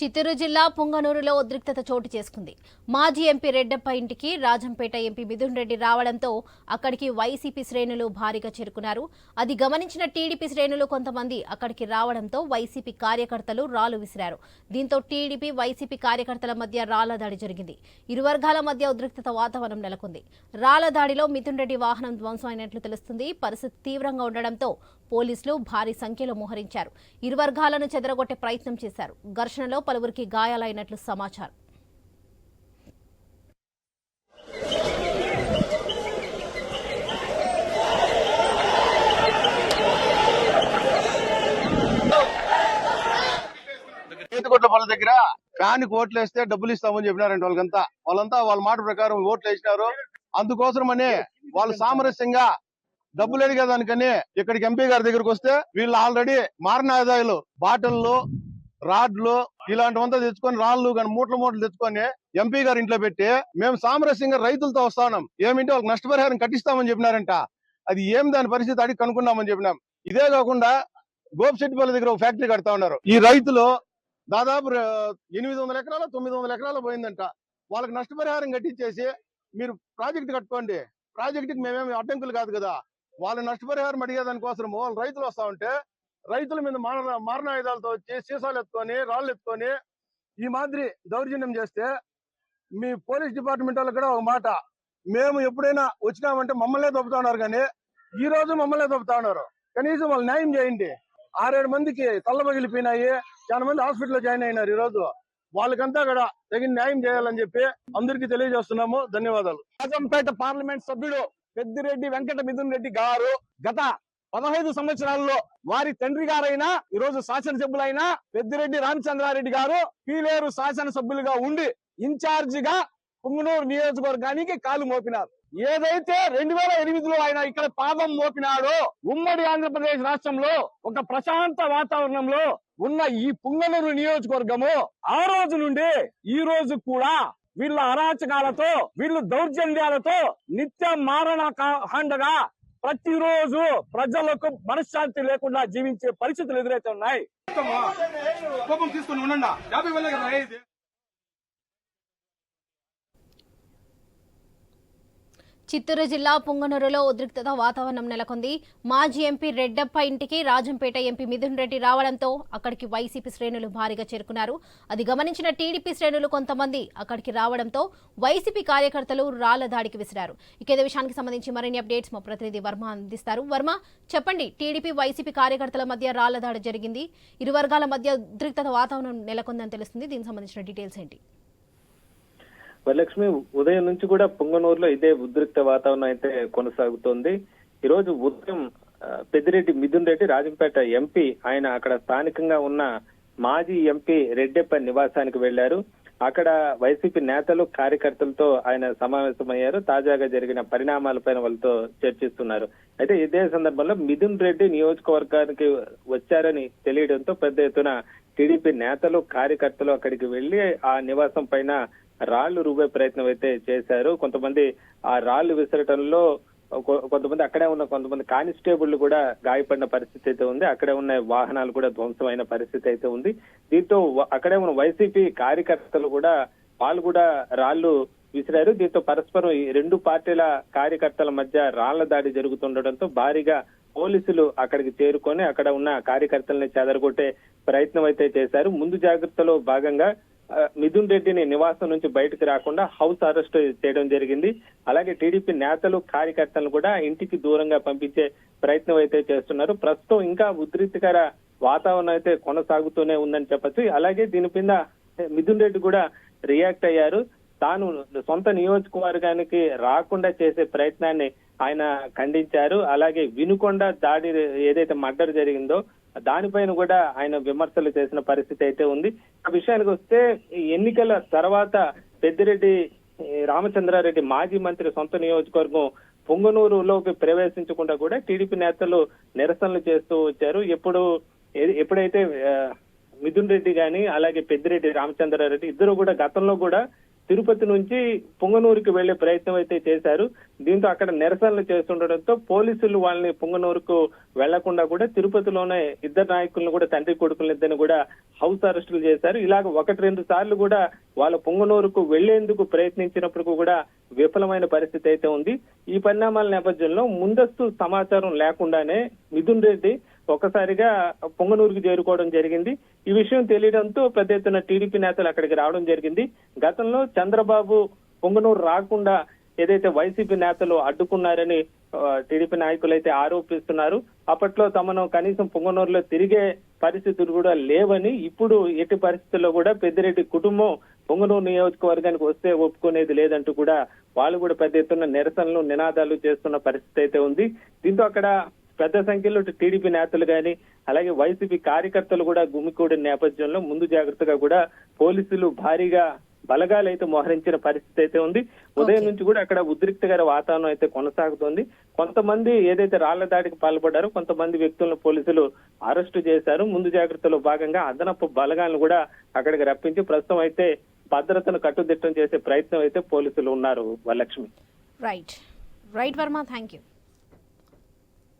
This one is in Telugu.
చిత్తూరు జిల్లా పుంగనూరులో ఉద్రిక్తత చోటు చేసుకుంది. మాజీ ఎంపీ రెడ్డప్ప ఇంటికి రాజంపేట ఎంపీ మిథున్ రెడ్డి రావడంతో అక్కడికి వైసీపీ శ్రేణులు భారీగా చేరుకున్నారు. అది గమనించిన టీడీపీ శ్రేణులు కొంతమంది అక్కడికి రావడంతో వైసీపీ కార్యకర్తలు రాళ్ళు విసిరారు. దీంతో టీడీపీ వైసీపీ కార్యకర్తల మధ్య రాళ్ళ దాడి జరిగింది. ఇరు వర్గాల మధ్య ఉద్రిక్తత వాతావరణం నెలకొంది. రాళ్ళ దాడిలో మిథున్ రెడ్డి వాహనం ధ్వంసం అయినట్లు తెలుస్తుంది. పరిస్థితి తీవ్రంగా ఉండడంతో పోలీసులు భారీ సంఖ్యలో మోహరించారు. ఇరు వర్గాలను చెదరగొట్టే ప్రయత్నం చేశారు. ఘర్షణలో పలువురికి గాయాలైనట్లు సమాచారం. ఈతకొట్ల దగ్గర ఫ్యాన్ ఓట్లు వేస్తే డబ్బులు ఇస్తామని చెప్పినారంట వాళ్ళకంతా. వాళ్ళంతా వాళ్ళ మాట ప్రకారం ఓట్లు వేసినారు అందుకోసమని వాళ్ళు సామరస్యంగా డబ్బులు అడిగేదానికని ఇక్కడికి ఎంపీ గారి దగ్గరకు వస్తే వీళ్ళు ఆల్రెడీ మారిన ఆదాయాలు బాటిల్లు రాడ్లు ఇలాంటివంతా తెచ్చుకొని రాళ్ళు కానీ మూటలు మూటలు తెచ్చుకొని ఎంపీ గారు ఇంట్లో పెట్టి మేము సామరస్యంగా రైతులతో వస్తాం ఏమిటి వాళ్ళకి నష్టపరిహారం కట్టిస్తామని చెప్పినారంట. అది ఏం దాని పరిస్థితి అడిగి కనుక్కున్నామని చెప్పినాం. ఇదే కాకుండా గోపిశెట్టిపల్లి దగ్గర ఒక ఫ్యాక్టరీ కడతా ఉన్నారు. ఈ రైతులు దాదాపు ఎనిమిది వందల ఎకరాలు తొమ్మిది వందల ఎకరాలు పోయిందంట. వాళ్ళకి నష్టపరిహారం కట్టించేసి మీరు ప్రాజెక్ట్ కట్టుకోండి. ప్రాజెక్టుకి మేమేమి అడ్డంకులు కాదు కదా. వాళ్ళ నష్టపరిహారం అడిగేదానికోసం వాళ్ళు రైతులు వస్తా ఉంటే రైతుల మీద మారణ మారణాయుధాలతో వచ్చి సీసాలు ఎత్తుకొని రాళ్ళు ఎత్తుకొని ఈ మాదిరి దౌర్జన్యం చేస్తే మీ పోలీస్ డిపార్ట్మెంట్ వాళ్ళకి కూడా ఒక మాట. మేము ఎప్పుడైనా వచ్చినామంటే మమ్మల్నే దొబ్బుతా ఉన్నారు కానీ ఈ రోజు మమ్మల్నే దొబ్బుతా ఉన్నారు. కనీసం వాళ్ళు న్యాయం చేయండి. ఆరేడు మందికి తల్ల పగిలిపోయినాయి చాలా మంది హాస్పిటల్లో జాయిన్ అయినారు ఈ రోజు. వాళ్ళకంతా కూడా తగిన న్యాయం చేయాలని చెప్పి అందరికీ తెలియజేస్తున్నాము. ధన్యవాదాలు. రాజంపేట పార్లమెంట్ సభ్యుడు పెద్దిరెడ్డి వెంకట మిథున్ రెడ్డి గారు గత పదహైదు సంవత్సరాల్లో వారి తండ్రి గారైన ఈ రోజు శాసనసభ్యులైన పెద్దిరెడ్డి రామచంద్రారెడ్డి గారు పీలేరు శాసనసభ్యులుగా ఉండి ఇన్ఛార్జిగా పుంగనూరు నియోజకవర్గానికి కాలు మోపినారు. ఏదైతే రెండు వేల ఎనిమిదిలో ఆయన ఇక్కడ పాదం మోపినాడో ఉమ్మడి ఆంధ్రప్రదేశ్ రాష్ట్రంలో ఒక ప్రశాంత వాతావరణంలో ఉన్న ఈ పుంగనూరు నియోజకవర్గము ఆ రోజు నుండి ఈ రోజు కూడా వీళ్ళ అరాచకాలతో వీళ్ళు దౌర్జన్యాలతో నిత్య మారణ కాండగా ప్రతిరోజు ప్రజలకు మనశ్శాంతి లేకుండా జీవించే పరిస్థితులు ఎదురైతే ఉన్నాయి. కోపం ఉండండి. యాభై వేల కదా అయ్యేది చిత్తూరు జిల్లా పుంగనూరులో ఉద్రిక్తత వాతావరణం నెలకొంది. మాజీ ఎంపీ రెడ్డప్ప ఇంటికి రాజంపేట ఎంపీ మిథున్ రెడ్డి రావడంతో అక్కడికి వైసీపీ శ్రేణులు భారీగా చేరుకున్నారు. అది గమనించిన టీడీపీ శ్రేణులు కొంతమంది అక్కడికి రావడంతో వైసీపీ కార్యకర్తలు రాళ్ళ దాడికి విసిరారు. ఇక విషయానికి సంబంధించి మరిన్ని అప్డేట్స్ మా ప్రతినిధి వర్మ అందిస్తారు. వర్మ చెప్పండి టీడీపీ వైసీపీ కార్యకర్తల మధ్య రాళ్ళ దాడి జరిగింది. ఇరు వర్గాల మధ్య ఉద్రిక్తత వాతావరణం నెలకొందని తెలుస్తుంది. దీనికి సంబంధించిన డీటెయిల్స్ ఏంటి? వరలక్ష్మి ఉదయం నుంచి కూడా పుంగనూరులో ఇదే ఉద్రిక్త వాతావరణం అయితే కొనసాగుతోంది. ఈ రోజు ఉదయం పెద్దిరెడ్డి మిథున్ రెడ్డి రాజంపేట ఎంపీ ఆయన అక్కడ స్థానికంగా ఉన్న మాజీ ఎంపీ రెడ్డెప్ప నివాసానికి వెళ్ళారు అక్కడ వైసీపీ నేతలు కార్యకర్తలతో ఆయన సమావేశమయ్యారు. తాజాగా జరిగిన పరిణామాలపైన వాళ్ళతో చర్చిస్తున్నారు. అయితే ఇదే సందర్భంలో మిథున్ రెడ్డి నియోజకవర్గానికి వచ్చారని తెలియడంతో పెద్ద ఎత్తున టీడీపీ నేతలు కార్యకర్తలు అక్కడికి వెళ్ళి ఆ నివాసం పైన రాళ్ళు రువ్వే ప్రయత్నం అయితే చేశారు. కొంతమంది ఆ రాళ్ళు విసరటంలో కొంతమంది అక్కడే ఉన్న కొంతమంది కానిస్టేబుల్ కూడా గాయపడిన పరిస్థితి అయితే ఉంది. అక్కడే ఉన్న వాహనాలు కూడా ధ్వంసమైన పరిస్థితి అయితే ఉంది. దీంతో అక్కడే ఉన్న వైసీపీ కార్యకర్తలు కూడా వాళ్ళు కూడా రాళ్ళు విసిరారు. దీంతో పరస్పరం ఈ రెండు పార్టీల కార్యకర్తల మధ్య రాళ్ళ దాడి జరుగుతుండటంతో భారీగా పోలీసులు అక్కడికి చేరుకొని అక్కడ ఉన్న కార్యకర్తల్ని చెదరగొట్టే ప్రయత్నం అయితే చేశారు. ముందు జాగ్రత్తలో భాగంగా మిథున్ రెడ్డిని నివాసం నుంచి బయటకు రాకుండా హౌస్ అరెస్ట్ చేయడం జరిగింది. అలాగే టీడీపీ నేతలు కార్యకర్తలను కూడా ఇంటికి దూరంగా పంపించే ప్రయత్నం అయితే చేస్తున్నారు. ప్రస్తుతం ఇంకా ఉద్రిక్తకర వాతావరణం అయితే కొనసాగుతూనే ఉందని చెప్పచ్చు. అలాగే దీని కింద మిథున్ రెడ్డి కూడా రియాక్ట్ అయ్యారు. తాను సొంత నియోజకవర్గానికి రాకుండా చేసే ప్రయత్నాన్ని ఆయన ఖండించారు. అలాగే వినుకొండ దాడి ఏదైతే మర్డర్ జరిగిందో దానిపైన కూడా ఆయన విమర్శలు చేసిన పరిస్థితి అయితే ఉంది. ఆ విషయానికి వస్తే ఈ ఎన్నికల తర్వాత పెద్దిరెడ్డి రామచంద్రారెడ్డి మాజీ మంత్రి సొంత నియోజకవర్గం పొంగనూరులోకి ప్రవేశించకుండా కూడా టీడీపీ నేతలు నిరసనలు చేస్తూ వచ్చారు. ఎప్పుడు ఎప్పుడైతే మిథున్ రెడ్డి గాని అలాగే పెద్దిరెడ్డి రామచంద్రారెడ్డి ఇద్దరు కూడా గతంలో కూడా తిరుపతి నుంచి పుంగనూరుకి వెళ్ళే ప్రయత్నం అయితే చేశారు. దీంతో అక్కడ నిరసనలు చేస్తుండటంతో పోలీసులు వాళ్ళని పుంగనూరుకు వెళ్ళకుండా కూడా తిరుపతిలోనే ఇద్దరు నాయకులను కూడా తండ్రి కొడుకులు ఇద్దరిని కూడా హౌస్ అరెస్టులు చేశారు. ఇలాగ ఒకటి రెండు సార్లు కూడా వాళ్ళ పుంగనూరుకు వెళ్ళేందుకు ప్రయత్నించినప్పుడు కూడా విఫలమైన పరిస్థితి అయితే ఉంది. ఈ పరిణామాల నేపథ్యంలో ముందస్తు సమాచారం లేకుండానే మిథున్ రెడ్డి ఒక్కసారిగా పొంగనూరుకు చేరుకోవడం జరిగింది. ఈ విషయం తెలియడంతో పెద్ద ఎత్తున టీడీపీ నేతలు అక్కడికి రావడం జరిగింది. గతంలో చంద్రబాబు పొంగనూరు రాకుండా ఏదైతే వైసీపీ నేతలు అడ్డుకున్నారని ఆ, టీడీపీ నాయకులు అయితే ఆరోపిస్తున్నారు. అప్పట్లో తమను కనీసం పొంగనూరులో తిరిగే పరిస్థితులు కూడా లేవని ఇప్పుడు ఎట్టి పరిస్థితుల్లో కూడా పెద్దిరెడ్డి కుటుంబం పొంగనూరు నియోజకవర్గానికి వస్తే ఒప్పుకునేది లేదంటూ కూడా వాళ్ళు కూడా పెద్ద ఎత్తున నిరసనలు నినాదాలు చేస్తున్న పరిస్థితి అయితే ఉంది. దీంతో అక్కడ పెద్ద సంఖ్యలో టీడీపీ నేతలు గాని అలాగే వైసీపీ కార్యకర్తలు కూడా గుమికూడిన నేపథ్యంలో ముందు జాగ్రత్తగా కూడా పోలీసులు భారీగా బలగాలు అయితే మోహరించిన పరిస్థితి అయితే ఉంది. ఉదయం నుంచి కూడా అక్కడ ఉద్రిక్తకర వాతావరణం అయితే కొనసాగుతోంది. కొంతమంది ఏదైతే రాళ్ళ దాడికి పాల్పడ్డారో కొంతమంది వ్యక్తులను పోలీసులు అరెస్టు చేశారు. ముందు జాగ్రత్తలో భాగంగా అదనపు బలగాలను కూడా అక్కడికి రప్పించి ప్రస్తుతం అయితే భద్రతను కట్టుదిట్టం చేసే ప్రయత్నం అయితే పోలీసులు ఉన్నారు Varalakshmi. Right right Varma thank you